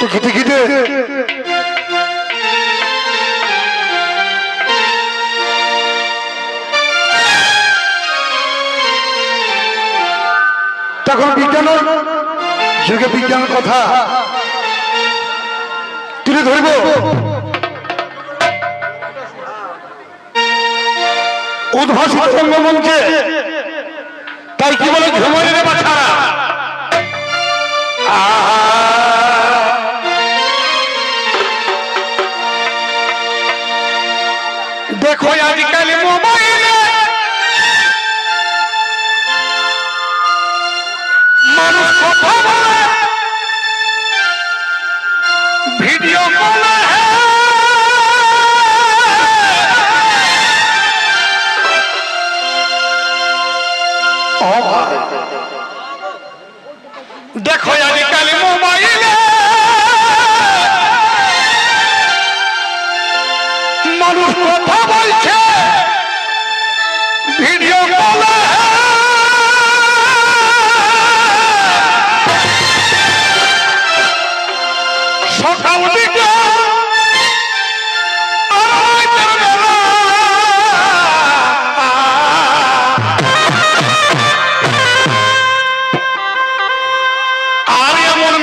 টিকি টিকি তখন বিজ্ঞানের যুগে বিজ্ঞানের কথা। তুলে ধরব। উদ্ভাসিত রঙ্গমঞ্চে তাই কি বলে? রে বাছারা দেখো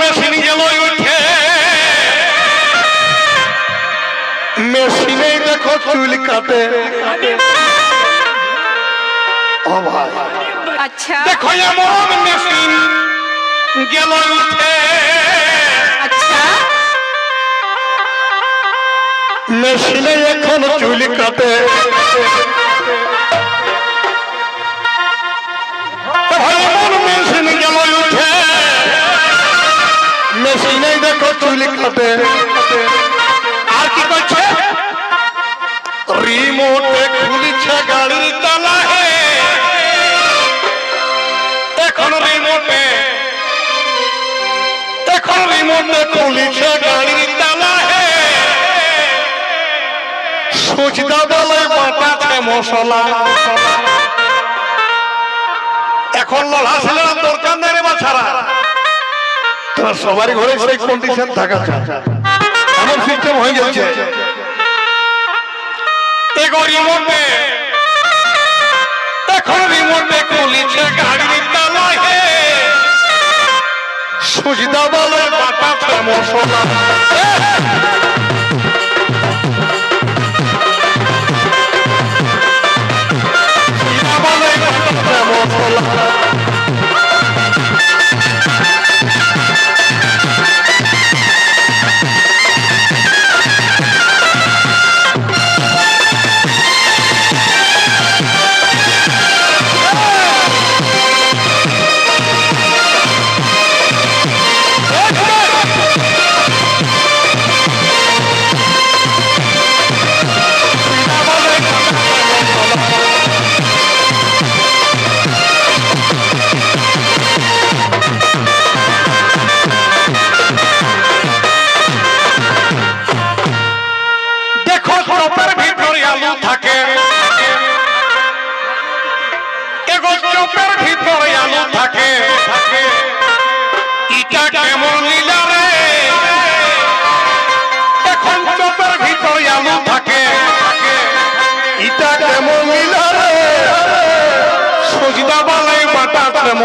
মেশিন গেল উঠে। মেশিনে দেখো চুল কাটে। আচ্ছা। দেখো এমন মেশিন গেল উঠে। আচ্ছা। মেশিনে এখন চুল কাটে। চুল কাটে। আর কি করছে? রিমোটে খুলছে গাড়ির তালা হে। এখন রিমোটে এখন রিমোটে খুলছে গাড়ির তালা হে। সুচদা বলে বাটাছে মশলা। এখন লড়া ছিল দরকার নেই রে বাছারা। সবারই ঘরে সেই কন্ডিশন থাকা চায় এমন সিস্টেম হয়ে গেছে এগো রিমোটে এখন রিমোটে খুলিছে গাড়ির তালা হে সুজদা বলে বাটাছে মশলা মশলা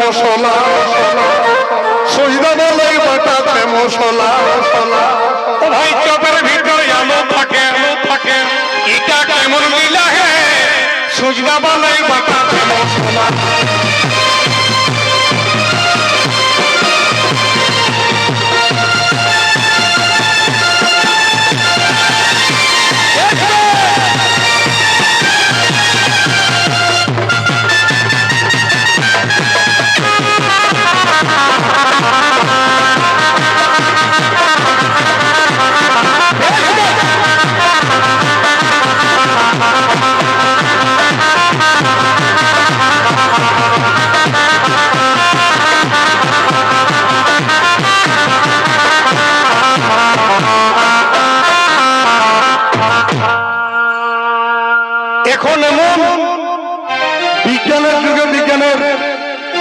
মশলা। সজিদা বলে বাটাতে মশলা। ও ভাই, চপের ভিতরে আলো থাকে আলো থাকে। এটা কেমন মিলা হে সুজনা বলে বাটাতে মশলা।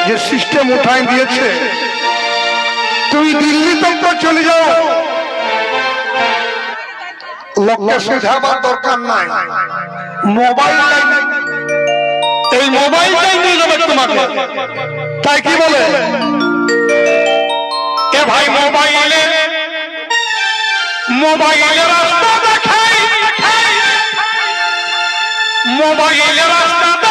যে সিস্টেম উঠাই দিয়েছে। চলে যাও। এই মোবাইলটাই নিয়ে যাবে তোমাকে। তাই কি বলে? এ ভাই মোবাইলে মোবাইলে রাস্তা দেখাই। মোবাইলে রাস্তা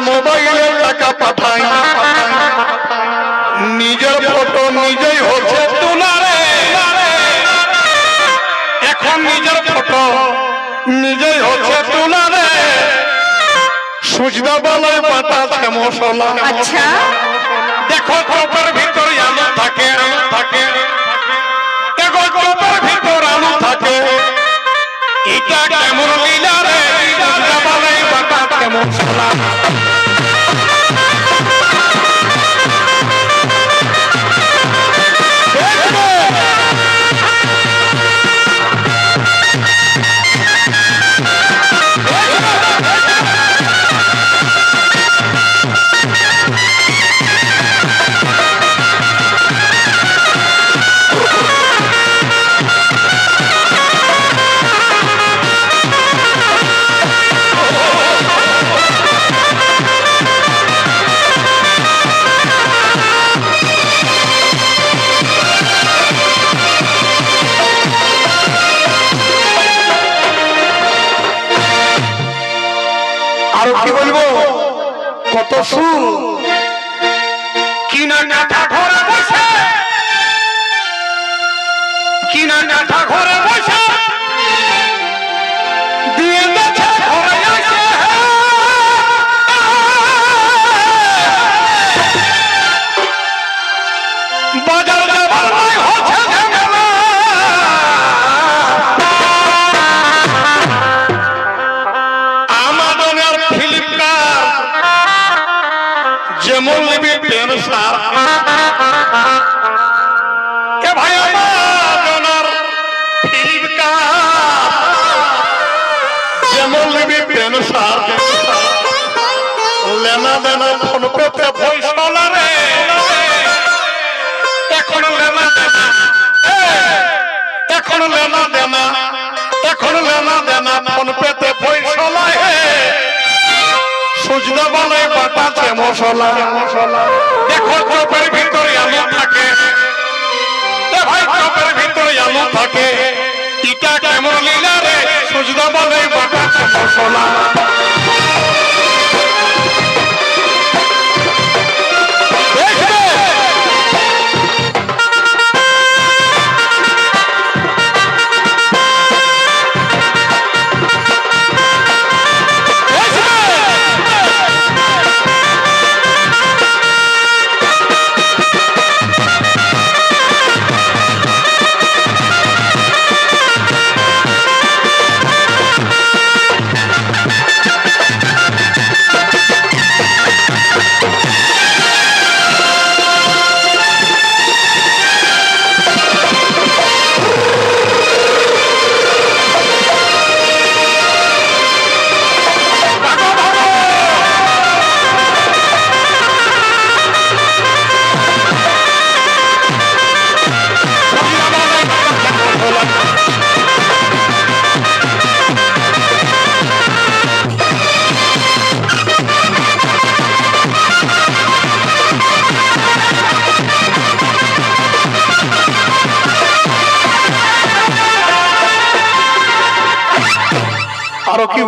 মোবাইলে টাকা পাঠাই নিজের ফটো নিজেই হচ্ছে তোলারে এখন নিজের ফটো নিজেই হচ্ছে তোলারে সুজদা বলায় পাঠাচ্ছে মশলা আচ্ছা দেখো চোপের ভিতর আলু থাকে থাকে দেখো চোপের ভিতর আলু থাকে এটা কেমন লীলা রে সুজদা বলায় পাঠাচ্ছে কি বলব? কত সুর। কিনা নাটা ঘরে বসে। কিনা নাটা ঘরে বসে। যেমন নিবি পেন সার। লেনা দেনা ফোন পেতে পয়সা রে। এখন লেনা দেনা। এখন লেনা দেনা। এখন লেনা দেনা ফোন পেতে মশলা। দেখো চোপের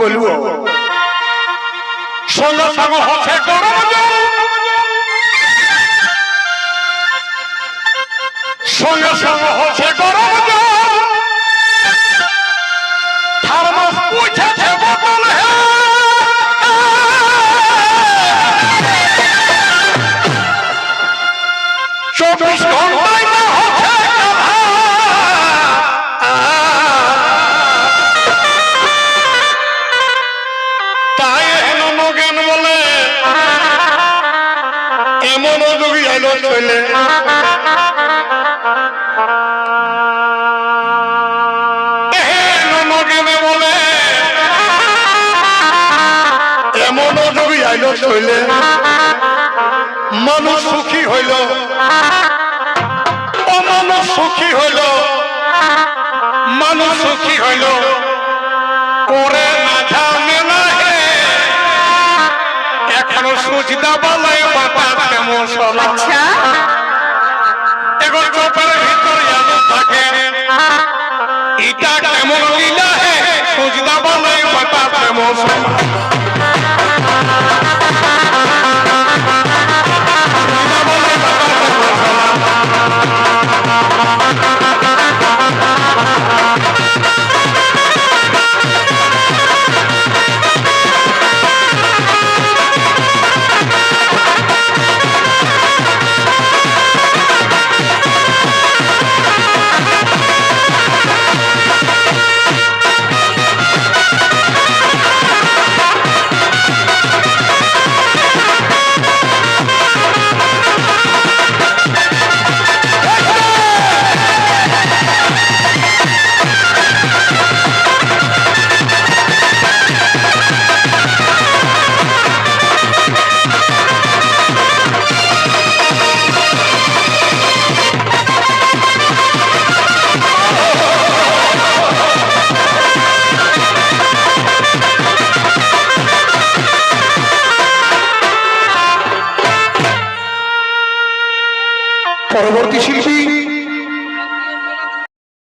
বলব। সঙ্গে সঙ্গে হচ্ছে সঙ্গে সঙ্গে হচ্ছে গরম থার্মাস পুছেছে বোতল হ্যাঁ চব্বিশ ঘন্টায় কেন বলে। এমন যোগী আইল চলে এমন যোগী মানুষ সুখী হইল। অমানব সুখী হইল। মানুষ সুখী হইল। করে এখনও বলাই বাবা কেমন আচ্ছা। এখন চোপের ভিতরে আলো থাকে। এটা কেমন লীলা হে সুচিতা বালাই বাতাসে মশলা